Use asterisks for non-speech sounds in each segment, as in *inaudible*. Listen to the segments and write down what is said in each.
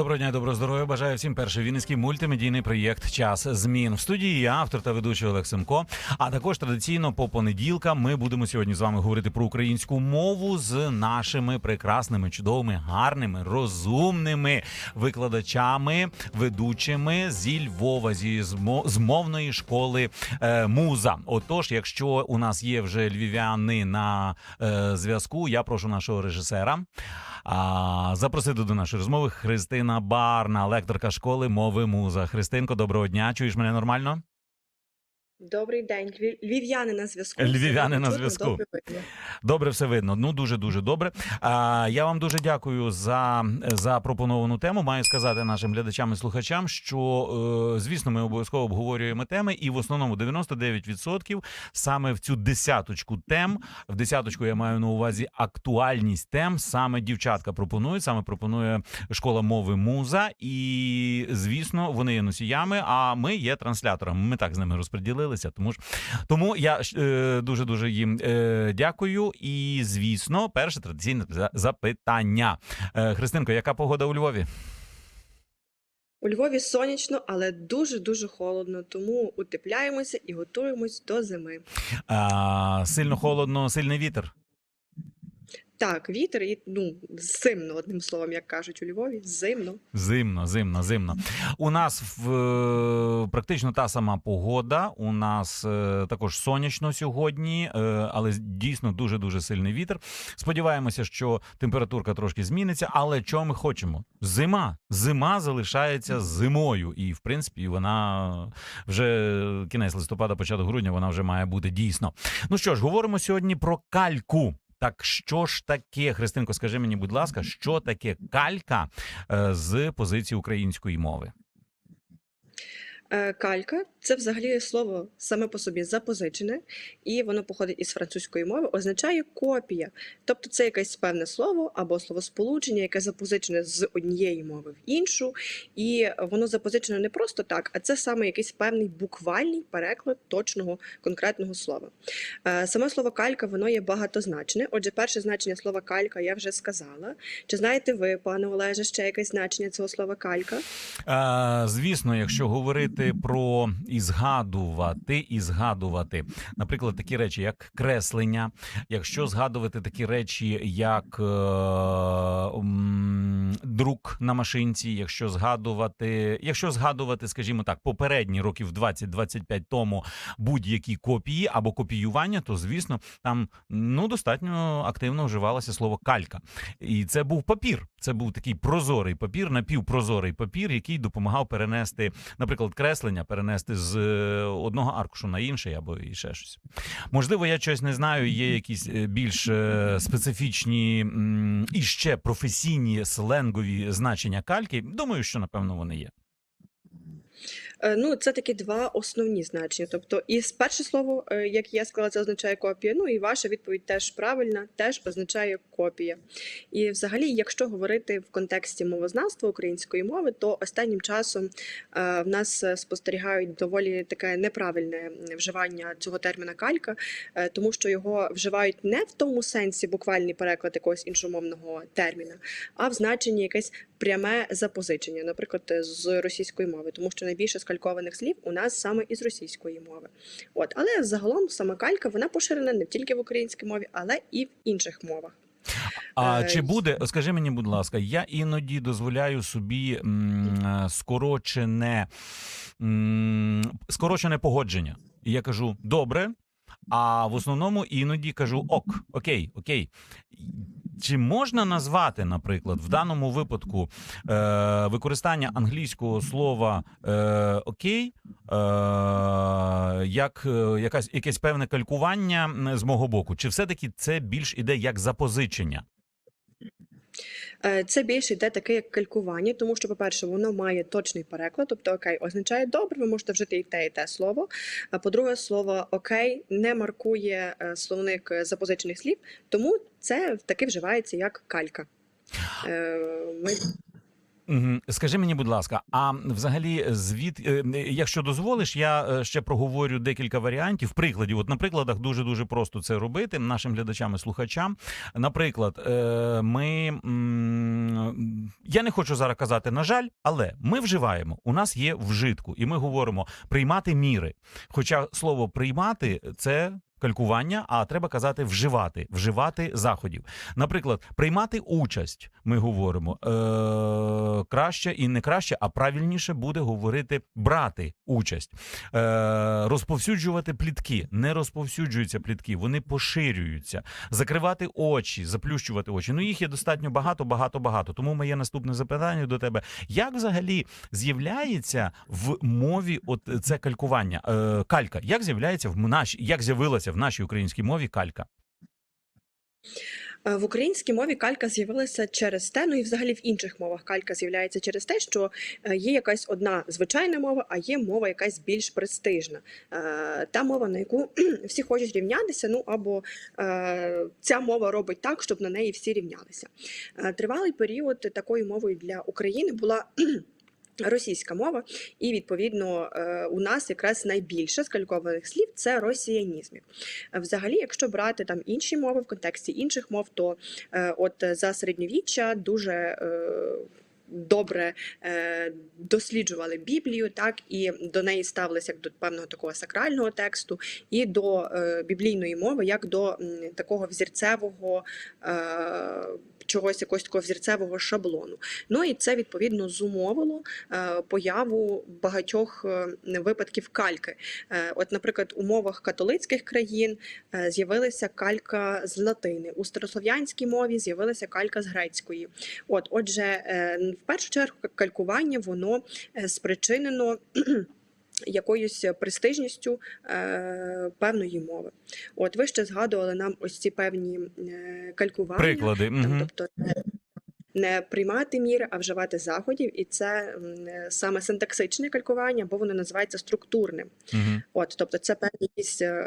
Доброго дня, доброго здоров'я. Бажаю всім перший вінницький мультимедійний проєкт Час змін в студії. Я автор та ведучий Олег Семко. А також традиційно по понеділкам ми будемо сьогодні з вами говорити про українську мову з нашими прекрасними, чудовими, гарними, розумними викладачами, ведучими зі Львова, зі змо- з мовної школи е, Муза. Отож, якщо у нас є вже львів'яни на е, зв'язку, я прошу нашого режисера. А, запросити до нашої розмови Христина Барна, лекторка школи мови муза. Христинко, доброго дня. Чуєш мене нормально? Добрий день, львів'яни на зв'язку. Львів'яни на зв'язку. добре все видно. Ну дуже дуже добре. А, я вам дуже дякую за запропоновану тему. Маю сказати нашим глядачам і слухачам, що е, звісно, ми обов'язково обговорюємо теми, і в основному 99% саме в цю десяточку тем. В десяточку я маю на увазі актуальність тем. Саме дівчатка пропонують, саме пропонує школа мови муза. І звісно, вони є носіями. А ми є трансляторами. Ми так з ними розподілилися. Тому ж тому я е, дуже дуже їм е, дякую. І звісно, перше традиційне за- запитання. Е, Христинко, яка погода у Львові? У Львові сонячно, але дуже-дуже холодно, тому утепляємося і готуємось до зими. А, сильно холодно, сильний вітер. Так, вітер і ну зимно, одним словом, як кажуть у Львові, зимно. Зимно, зимно, зимно. У нас в, е, практично та сама погода. У нас е, також сонячно сьогодні, е, але дійсно дуже дуже сильний вітер. Сподіваємося, що температурка трошки зміниться. Але чого ми хочемо? Зима. Зима залишається зимою, і в принципі вона вже кінець листопада, початок грудня, вона вже має бути дійсно. Ну що ж, говоримо сьогодні про кальку. Так що ж таке, Христинко, скажи мені, будь ласка, що таке калька е, з позиції української мови? Е, Калька це взагалі слово саме по собі запозичене, і воно походить із французької мови, означає копія. Тобто це якесь певне слово або словосполучення, яке запозичене з однієї мови в іншу, і воно запозичене не просто так, а це саме якийсь певний буквальний переклад точного конкретного слова. Е, Саме слово калька воно є багатозначне. Отже, перше значення слова калька я вже сказала. Чи знаєте ви, пане Олеже, ще якесь значення цього слова калька? Е, звісно, якщо говорити про і згадувати, і згадувати, наприклад, такі речі, як креслення, якщо згадувати такі речі, як е, м, друк на машинці, якщо згадувати, якщо згадувати, скажімо так, попередні років 20-25 тому будь-які копії або копіювання, то звісно, там ну достатньо активно вживалося слово калька. І це був папір. Це був такий прозорий папір, напівпрозорий папір, який допомагав перенести, наприклад, креслення, перенести з е, одного аркушу на інший або і ще щось. Можливо, я щось не знаю. Є якісь е, більш е, специфічні і ще професійні сленгові значення кальки. Думаю, що напевно вони є. Е, Ну, це такі два основні значення. Тобто, і перше слово, е, як я сказала, це означає копія. Ну і ваша відповідь теж правильна, теж означає копія. І взагалі, якщо говорити в контексті мовознавства української мови, то останнім часом е, в нас спостерігають доволі таке неправильне вживання цього терміна калька, тому що його вживають не в тому сенсі буквальний переклад якогось іншомовного терміна, а в значенні якесь пряме запозичення, наприклад, з російської мови, тому що найбільше скалькованих слів у нас саме із російської мови. От, але загалом сама калька вона поширена не тільки в українській мові, але і в інших мовах. А Е, чи буде, скажи мені, будь ласка, я іноді дозволяю собі м, е, скорочене, м, скорочене погодження. І я кажу добре, а в основному іноді кажу ок, окей, окей. Чи можна назвати, наприклад, в даному випадку е, використання англійського слова е, окей, е, як е, якась, якесь певне калькування з мого боку? Чи все-таки це більш іде як запозичення? Е, Це більше йде таке як калькування, тому що, по-перше, воно має точний переклад, тобто окей означає добре, ви можете вжити і те, і те слово. А по-друге, слово окей не маркує е, словник запозичених слів, тому це таки вживається як калька. Е, Ми. Скажи мені, будь ласка, а взагалі, звід, е, якщо дозволиш, я е, ще проговорю декілька варіантів. Прикладів, от на прикладах дуже дуже просто це робити нашим глядачам і слухачам. Наприклад, е, ми я не хочу зараз казати, на жаль, але ми вживаємо. У нас є вжитку, і ми говоримо приймати міри. Хоча слово приймати це. Калькування, а треба казати вживати, вживати заходів. Наприклад, приймати участь. Ми говоримо е, краще і не краще, а правильніше буде говорити брати участь, е, розповсюджувати плітки. Не розповсюджуються плітки, вони поширюються. Закривати очі, заплющувати очі. Ну їх є достатньо багато, багато, багато. Тому моє наступне запитання до тебе: як взагалі з'являється в мові от це калькування? Е, калька? Як з'являється в нашій, як з'явилася в нашій українській мові калька? Е, В українській мові калька з'явилася через те, ну і взагалі в інших мовах калька з'являється через те, що е, є якась одна звичайна мова, а є мова якась більш престижна. Е, Та мова, на яку *clears throat* всі хочуть рівнятися, ну або ця мова робить так, щоб на неї всі рівнялися. Тривалий період такою мовою для України була. Російська мова, і відповідно е, у нас якраз найбільше скалькованих слів це росіянізмів. Взагалі, якщо брати там інші мови в контексті інших мов, то е, от за середньовіччя дуже е, добре е, досліджували Біблію, так і до неї ставилися як до певного такого сакрального тексту, і до е, біблійної мови, як до м, такого взірцевого. Е, Чогось якогось такого взірцевого шаблону. Ну і це відповідно зумовило е, появу багатьох е, випадків кальки. Е, От, наприклад, у мовах католицьких країн з'явилася калька з латини, у старослов'янській мові з'явилася калька з грецької. От, отже, в першу чергу калькування воно спричинено. Якоюсь престижністю е, певної мови. От ви ще згадували нам ось ці певні е, калькування. Приклади. Там, тобто не, приймати міри, а вживати заходів, і це е, саме синтаксичне калькування, бо воно називається структурним. Мгм. От, тобто, це певні якісь е,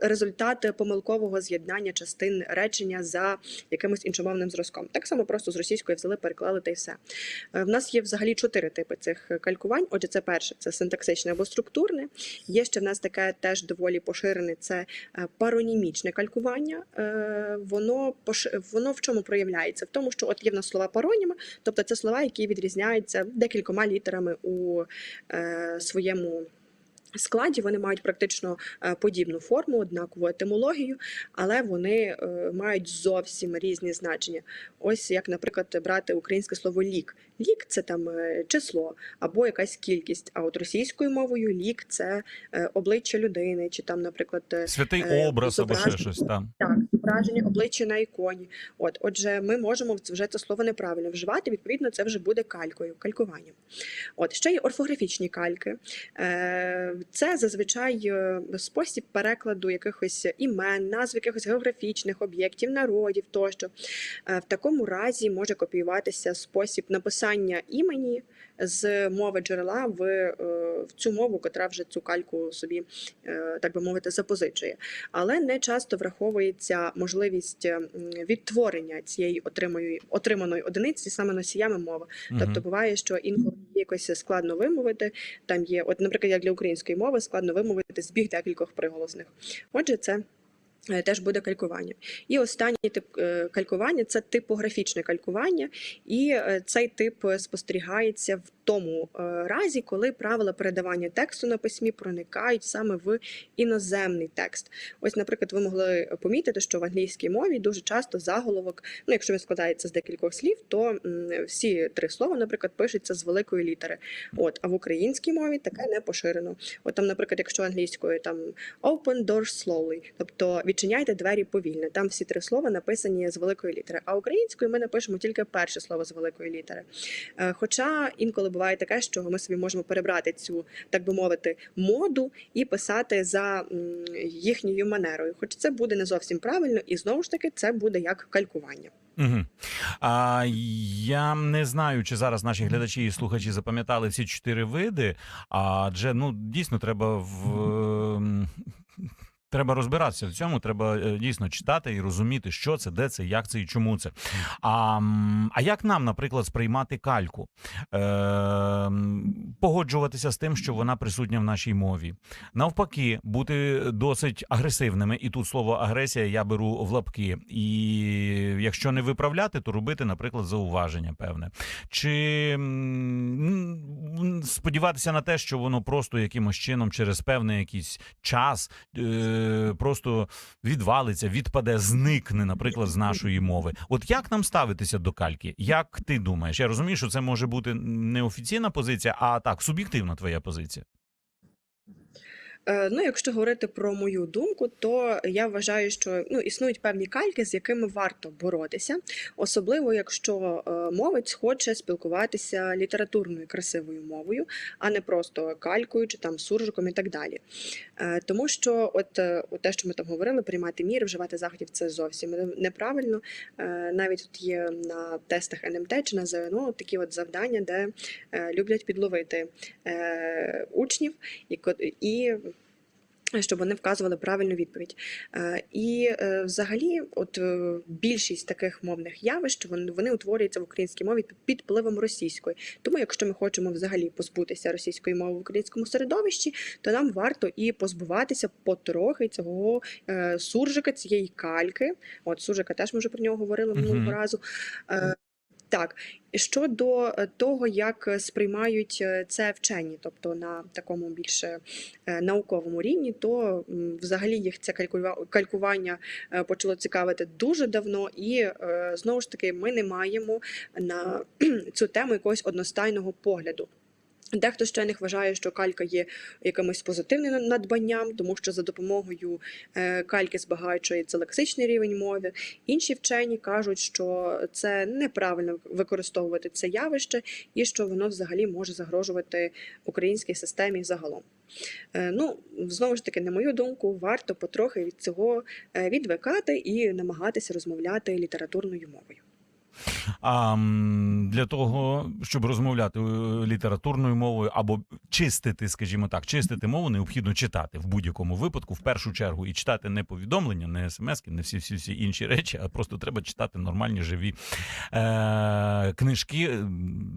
результати помилкового з'єднання частин речення за якимось іншомовним зразком. Так само просто з російської взяли, переклали та й все. Е, В нас є взагалі чотири типи цих калькувань. Отже, це перше це синтаксичне або структурне. Є ще в нас таке теж доволі поширене це паронімічне калькування. Воно воно в чому проявляється? В тому, що от є в нас слова пароніми, тобто це слова, які відрізняються декількома літерами у е, своєму складі. Вони мають практично е, подібну форму, однакову етимологію, але вони е, мають зовсім різні значення. Ось як, наприклад, брати українське слово лік. Лік це там е, число або якась кількість. А от російською мовою лік це обличчя людини, чи там, наприклад, Святий е, образ або ще щось там. так, зображення обличчя на іконі. От, отже, ми можемо вже це слово неправильно вживати. Відповідно, це вже буде калькою, калькуванням. От ще є орфографічні кальки. Е, Це зазвичай е, спосіб перекладу якихось імен, назв якихось географічних об'єктів, народів тощо. Е, В такому разі може копіюватися спосіб написання імені з мови джерела в, е, в цю мову, котра вже цю кальку собі, так би мовити, запозичує але не часто враховується можливість відтворення цієї отриманої отриманої одиниці саме носіями мови. Тобто буває, що інколи якось складно вимовити. Там є, от, наприклад, як для української мови складно вимовити збіг декількох приголосних. Отже, це. Е, Теж буде калькування. І останній тип е, калькування це типографічне калькування, і е, цей тип спостерігається в тому разі, коли правила передавання тексту на письмі проникають саме в іноземний текст. Ось, наприклад, ви могли помітити, що в англійській мові дуже часто заголовок, ну якщо він складається з декількох слів, то всі три слова, наприклад, пишуться з великої літери. От, а в українській мові таке не поширено. От там, наприклад, якщо англійською там open doors slowly, тобто відчиняйте двері повільно. Там всі три слова написані з великої літери. А українською ми напишемо тільки перше слово з великої літери. Е, Хоча інколи буває таке, що ми собі можемо перебрати цю, так би мовити, моду і писати за їхньою манерою. Хоч це буде не зовсім правильно, і знову ж таки це буде як калькування. Угу. А, я не знаю, чи зараз наші глядачі і слухачі запам'ятали всі чотири види, адже ну дійсно треба в. Треба розбиратися в цьому. Треба е, дійсно читати і розуміти, що це, де це, як це і чому це. А, а як нам, наприклад, сприймати кальку? Е, погоджуватися з тим, що вона присутня в нашій мові. Навпаки, бути досить агресивними. І тут слово агресія я беру в лапки. І якщо не виправляти, то робити, наприклад, зауваження певне. Чи сподіватися на те, що воно просто якимось чином через певний якийсь час е, просто відвалиться, відпаде, зникне, наприклад, з нашої мови. От як нам ставитися до кальки? Як ти думаєш? Я розумію, що це може бути не офіційна позиція, а так, суб'єктивна твоя позиція. Е, Ну, якщо говорити про мою думку, то я вважаю, що ну, існують певні кальки, з якими варто боротися, особливо якщо е, мовець хоче спілкуватися літературною красивою мовою, а не просто калькою чи там суржиком і так далі. Е, Тому що, от, те, що ми там говорили, приймати міри, вживати заходів, це зовсім неправильно. Навіть тут є на тестах НМТ чи на ЗНО такі от завдання, де люблять підловити учнів і і щоб вони вказували правильну відповідь. Е, І е, взагалі, от е, більшість таких мовних явищ вони, утворюються в українській мові під- впливом російської. Тому, якщо ми хочемо взагалі позбутися російської мови в українському середовищі, то нам варто і позбуватися потрохи цього суржика, цієї кальки. От суржика теж ми вже про нього говорили минулого Мгм. разу. Так, щодо е, того, як е, сприймають е, це вчені, тобто на такому більше науковому рівні, то взагалі їх це калькува- калькування почало цікавити дуже давно, і знову ж таки ми не маємо на *clears throat* цю тему якогось одностайного погляду. Дехто ще не вважає, що калька є якимось позитивним надбанням, тому що за допомогою е, кальки збагачується лексичний рівень мови. Інші вчені кажуть, що це неправильно використовувати це явище і що воно взагалі може загрожувати українській системі загалом. Е, Ну, знову ж таки, на мою думку, варто потрохи від цього е, відвикати і намагатися розмовляти літературною мовою. А для того, щоб розмовляти е, літературною мовою або чистити, скажімо так, чистити мову, необхідно читати в будь-якому випадку, в першу чергу, і читати не повідомлення, не смски, не всі всі всі інші речі, а просто треба читати нормальні живі е, книжки,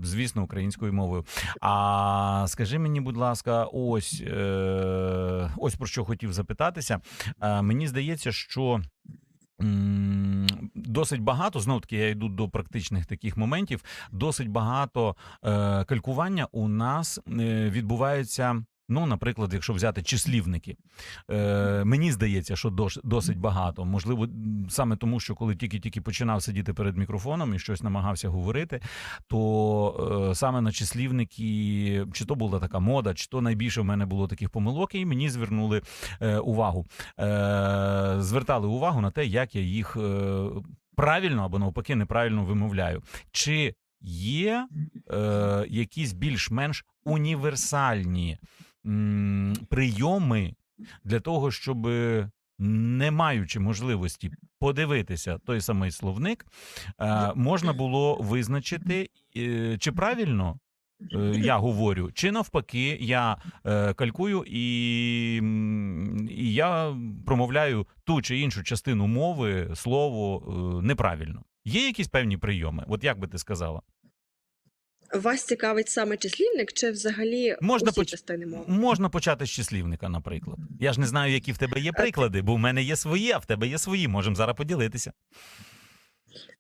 звісно, українською мовою. А скажи мені, будь ласка, ось, е, ось про що хотів запитатися. Е, мені здається, що. Досить багато, знов таки я йду до практичних таких моментів. Досить багато е, калькування у нас е, відбувається. Ну, наприклад, якщо взяти числівники, е, мені здається, що досить багато. Можливо, саме тому, що коли тільки-тільки починав сидіти перед мікрофоном і щось намагався говорити, то е, саме на числівники, чи то була така мода, чи то найбільше в мене було таких помилок, і мені звернули е, увагу. Е, звертали увагу на те, як я їх е, правильно або навпаки неправильно вимовляю. Чи є е, якісь більш-менш універсальні прийоми для того, щоб, не маючи можливості подивитися той самий словник, е, можна було визначити, е, чи правильно. е, Я говорю, чи навпаки, я е, калькую і, і я промовляю ту чи іншу частину мови, слово е, неправильно. Є якісь певні прийоми? От як би ти сказала? Вас цікавить саме числівник чи взагалі Можна усі поч- частини мови? Можна почати з числівника, наприклад. Я ж не знаю, які в тебе є приклади, бо в мене є свої, а в тебе є свої. Можемо зараз поділитися.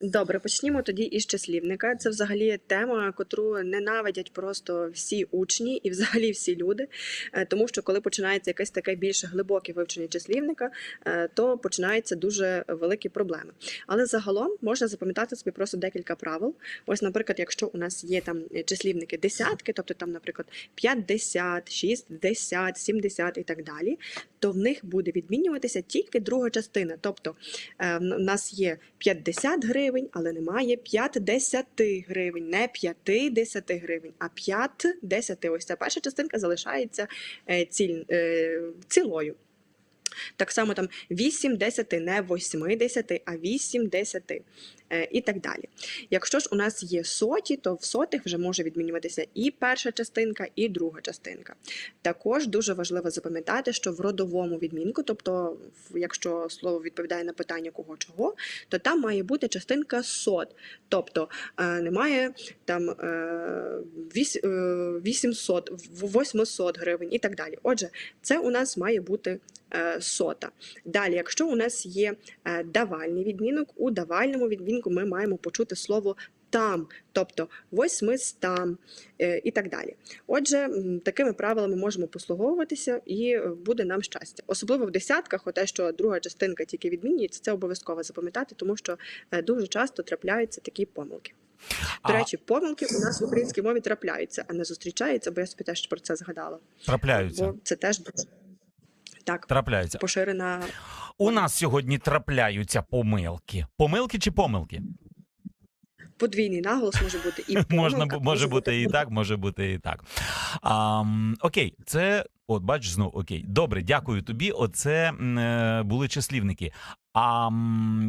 Добре, почнімо тоді із числівника. Це взагалі тема, котру ненавидять просто всі учні і взагалі всі люди. Е, Тому що коли починається якесь таке більш глибоке вивчення числівника, е, то починаються дуже великі проблеми. Але загалом можна запам'ятати собі просто декілька правил. Ось, наприклад, якщо у нас є там числівники десятки, тобто там, наприклад, 50, 60, 70 і так далі, то в них буде відмінюватися тільки друга частина. Тобто е, в нас є 50 гривень, але немає 5-10 гривень, не 5-10 гривень, а 5-10. Ось ця перша частинка залишається е, ціль, е, цілою. Так само там 8 10, не 8 10, а 8 10 і так далі. Якщо ж у нас є соті, то в сотих вже може відмінюватися і перша частинка, і друга частинка. Також дуже важливо запам'ятати, що в родовому відмінку, тобто, якщо слово відповідає на питання кого чого, то там має бути частинка сот. Тобто е, немає там е, віс- е, 800, в- 800 гривень і так далі. Отже, це у нас має бути е, сота. Далі, якщо у нас є е, давальний відмінок, у давальному відмінку ми маємо почути слово там, тобто восьмистам е, і так далі. Отже, такими правилами можемо послуговуватися і е, буде нам щастя. Особливо в десятках, те, що друга частинка тільки відмінюється, це обов'язково запам'ятати, тому що е, дуже часто трапляються такі помилки. До А- речі, помилки у нас в українській мові трапляються, а не зустрічаються, бо я собі теж про це згадала. Трапляються. Бо це теж так Трапляються. поширена У нас сьогодні трапляються помилки. Помилки чи помилки? подвійний наголос може бути і *laughs* помилка, бу- може бути і так, може бути і так. А, окей, це от бач знов окей. Добре, дякую тобі. Оце е, були числівники. А,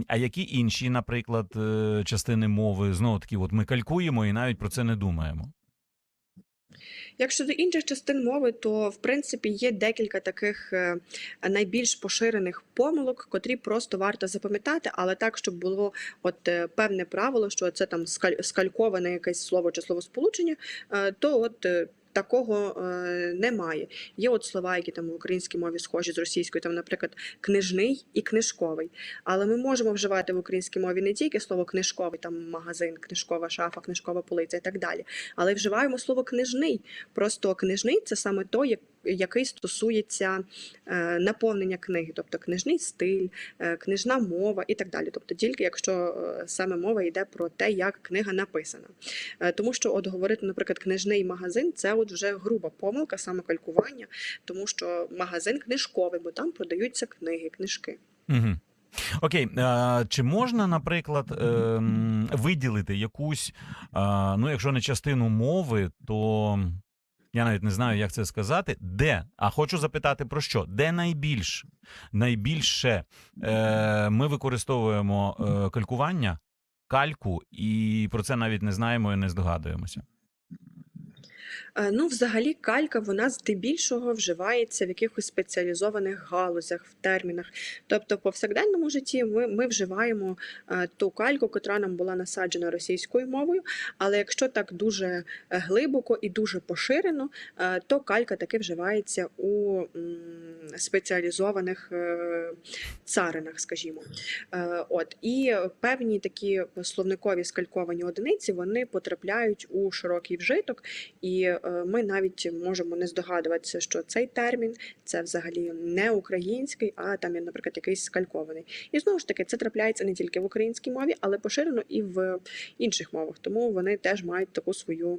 а які інші, наприклад, е, частини мови знову таки, от ми калькуємо і навіть про це не думаємо. Як щодо інших частин мови, то в принципі є декілька таких е, найбільш поширених помилок, котрі просто варто запам'ятати, але так, щоб було от е, певне правило, що це там скаль- скальковане якесь слово чи словосполучення, е, то от. Такого е, немає. Є от слова, які там в українській мові схожі з російською, там, наприклад, книжний і книжковий. Але ми можемо вживати в українській мові не тільки слово книжковий, там магазин, книжкова шафа, книжкова полиця і так далі, але вживаємо слово книжний. Просто книжний це саме той, як- який стосується е, наповнення книги, тобто книжний стиль, е, книжна мова і так далі. Тобто тільки якщо е, саме мова йде про те, як книга написана. Тому що от говорити, наприклад, книжний магазин це от вже груба помилка, саме калькування, тому що магазин книжковий, бо там продаються книги, книжки. Угу. Окей, чи можна, наприклад, ем, виділити якусь, ну, якщо не частину мови, то я навіть не знаю, як це сказати. Де? А хочу запитати про що? Де найбільш найбільше е, ми використовуємо е, калькування, кальку, і про це навіть не знаємо і не здогадуємося. Е, Ну, взагалі, калька вона здебільшого вживається в якихось спеціалізованих галузях, в термінах. Тобто, в повсякденному житті ми, ми вживаємо е, ту кальку, котра нам була насаджена російською мовою. Але якщо так дуже е, глибоко і дуже поширено, то калька таки вживається у спеціалізованих царинах, скажімо. От і певні такі словникові скальковані одиниці вони потрапляють у широкий вжиток. І ми навіть можемо не здогадуватися, що цей термін це взагалі не український, а там, є, наприклад, якийсь скалькований. І знову ж таки, це трапляється не тільки в українській мові, але поширено і в інших мовах. Тому вони теж мають таку свою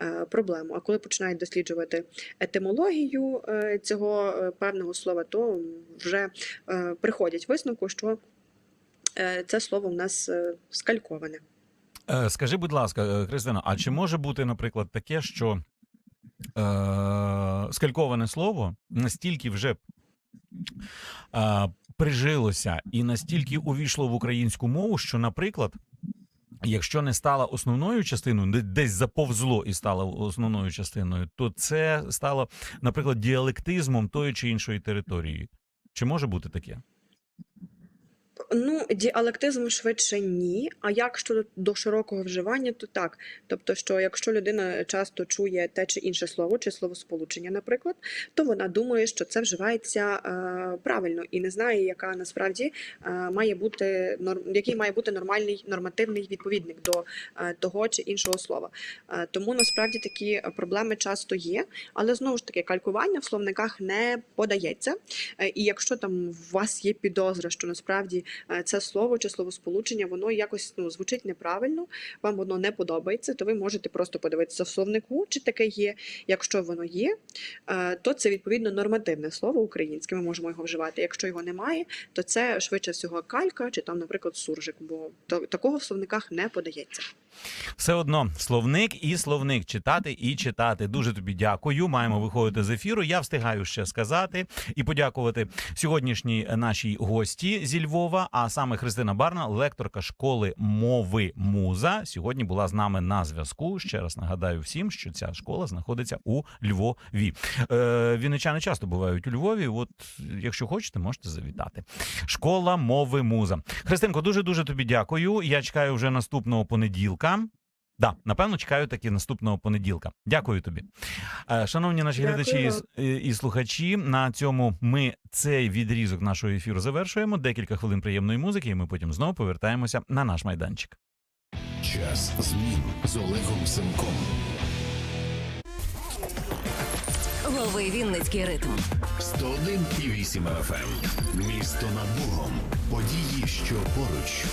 е, проблему. А коли починають досліджувати етимологію е, цього е, певного слова, то вже е, приходять висновку, що е, це слово в нас е, скальковане. Е, Скажи, будь ласка, е, Христина, а чи може бути, наприклад, таке, що е, скальковане слово настільки вже е, прижилося і настільки увійшло в українську мову, що, наприклад, якщо не стало основною частиною, де- десь заповзло і стало основною частиною, то це стало, наприклад, діалектизмом тої чи іншої території. Чи може бути таке? Ну, діалектизм швидше ні. А як щодо до широкого вживання, то так. Тобто, що якщо людина часто чує те чи інше слово, чи словосполучення, наприклад, то вона думає, що це вживається е, правильно і не знає, яка насправді е, має бути норм, який має бути нормальний нормативний відповідник до е, того чи іншого слова. Е, тому насправді такі проблеми часто є, але знову ж таки калькування в словниках не подається. Е, І якщо там у вас є підозра, що насправді це слово чи словосполучення, воно якось ну, звучить неправильно, вам воно не подобається, то ви можете просто подивитися в словнику, чи таке є. Якщо воно є, е, то це відповідно нормативне слово українське. Ми можемо його вживати. Якщо його немає, то це швидше всього калька чи там, наприклад, суржик, бо такого в словниках не подається. Все одно словник і словник читати і читати. Дуже тобі дякую. Маємо виходити з ефіру. Я встигаю ще сказати і подякувати сьогоднішній нашій гості зі Львова а саме Христина Барна, лекторка школи мови Муза, сьогодні була з нами на зв'язку. Ще раз нагадаю всім, що ця школа знаходиться у Львові. Е, Вінничани часто бувають у Львові. От, якщо хочете, можете завітати. Школа мови Муза. Христинко, дуже дуже тобі дякую. Я чекаю вже наступного понеділка. Да, напевно, чекаю таки наступного понеділка. Дякую тобі. Е, Шановні наші Дякую глядачі і, слухачі. На цьому ми цей відрізок нашого ефіру завершуємо. Декілька хвилин приємної музики, і ми потім знову повертаємося на наш майданчик. Час змін з Олегом Семком. Лови Вінницький ритм. 101,8 FM. Місто над Богом. Події, що поруч.